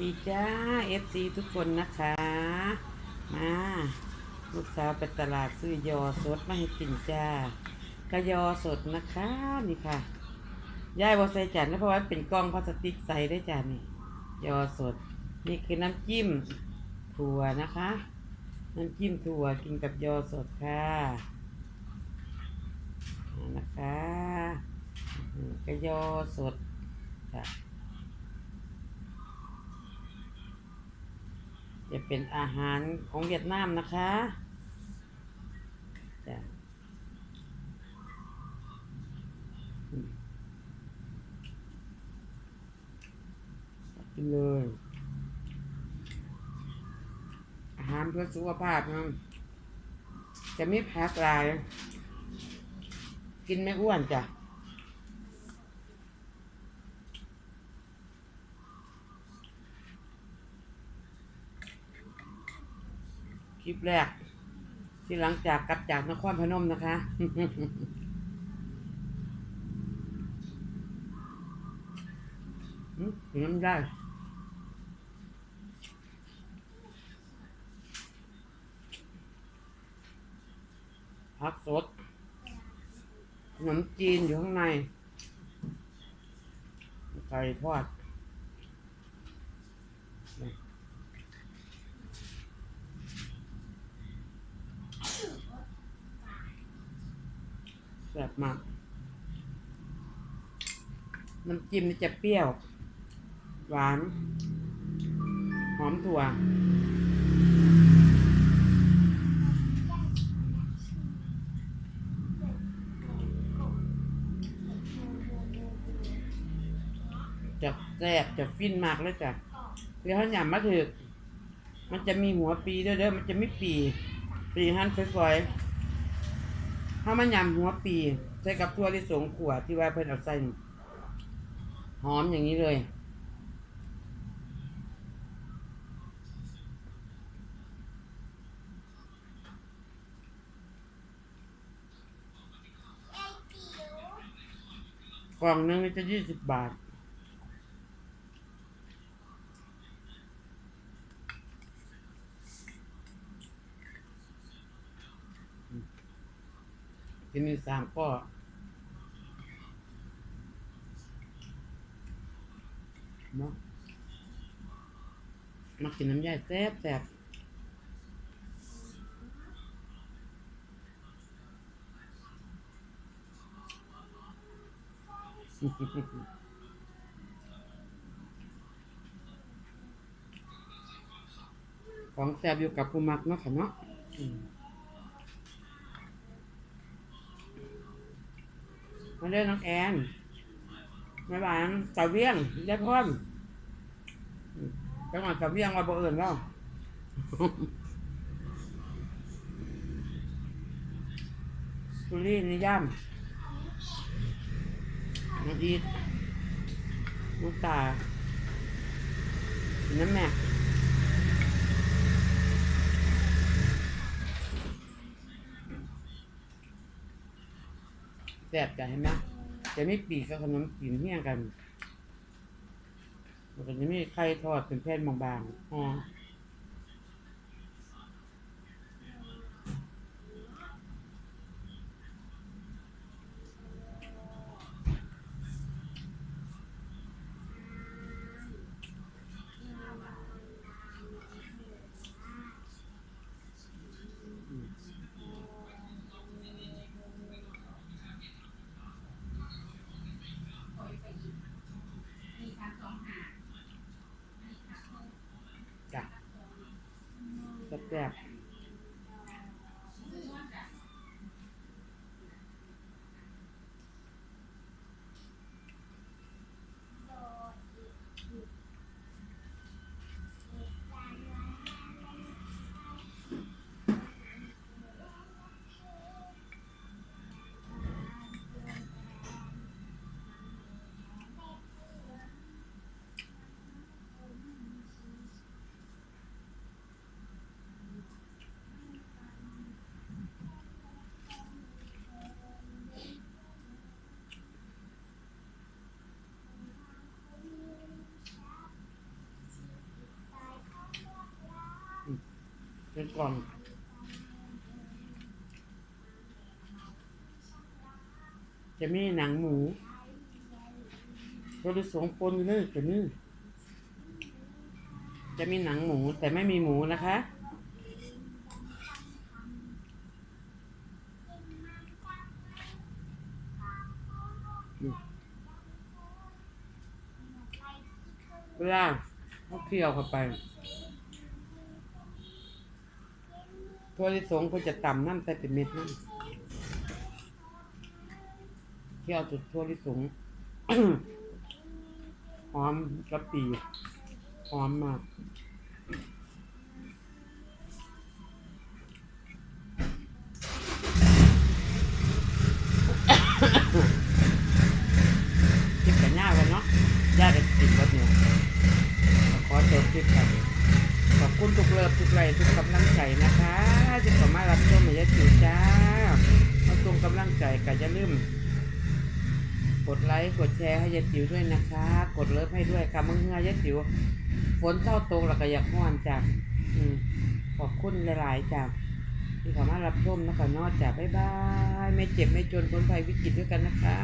ดีจ้าเอฟซีทุกคนนะคะ มา ลูกสาวไปตลาดซื้อยอสดมาให้กินจ้ากระยอสดนะคะนี่ค่ะยายบอใส่จานนะเพราะว่าเป็นกล่องพลาสติกใส่ได้จานนี่ยอสด นี่คือน้ำจิ้มถั่วนะคะ น้ำจิ้มถั่วกินกับยอสดค่ะนี่นะคะกระยอสดค่ะ จะเป็นอาหารของเวียดนามนะคะจ้ะกินเลย อาหารเพื่อสุขภาพนะจะไม่แพักลาย กินไม่อ้วนจ้ะ คลิปแรก ที่หลังจากกลับจากนครพนมนะคะ อืมกินน้ำได้ผักสดขนมจีนอยู่ข้างใน ไก่ทอด แซ่บมากน้ำจิ้มนี่จะเปรี้ยว หวาน หอมถั่ว จะแซ่บจะฟินมากเลยจ้ะเดี๋ยวเขาหยำมาถึก มันจะมีหัวปีด้อเด้อมันจะไม่ปี ปีหั่นฝอยๆ ถ้ามันยำหัวปี ใส่กับทั่วที่สงขวดที่ว่าเพิ่นเอาใส่หอมอย่างนี้เลย กล่องหนึงจะยี่สิบบาท กินนี่สามก็เนาะมากินน้ำยาแซ่บแซ่บของแซ่บอยู่กับผู้มักเนาะค่ะเนาะ มาเล่นน้องแอนแม่บ้านสาวเวียงยายพ่อนอืมจังหวัดสาวเวียงว่าบ่เอิญแล้วสุรีนิยามน้องอีทน้องตาน้ำแม่ แสบใจเห็นไหมจะไม่ปีกกับขนมจีนเนี่ยกันมันก็จะมีไข่ทอดเป็นแผ่นบางๆอ๋อ แเป็นกล่องจะมีหนังหมูรสสงปนอยู่เลยตัวนี้จะมีหนังหมูแต่ไม่มีหมูนะคะเวลาเขาเคี่ยวเข้าไป ทั่วลิสงเขาจะต่ำน้ำใส่เป็นเม็ดนั่นเคี่ยวจุดทั่วลิสงหอมกะปิหอมมาก กำลังใจนะคะที่เข้ามารถรับชมมายาจิ๋วจ้ามาส่งกำลังใจกันอย่าลืมกดไลค์กดแชร์ให้ยายจิ๋วด้วยนะคะ กดเลิฟให้ด้วยค่ะมึงเงยยายจิ๋วฝนเศร้าตกแล้วก็อยากห้อนจ้ะอืมขอบคุณหลายๆจ้ะที่เข้ามารถรับชมนะคะนอกจากบ๊ายบาย ไม่เจ็บไม่จนพ้นภัยวิกฤตด้วยกันนะคะ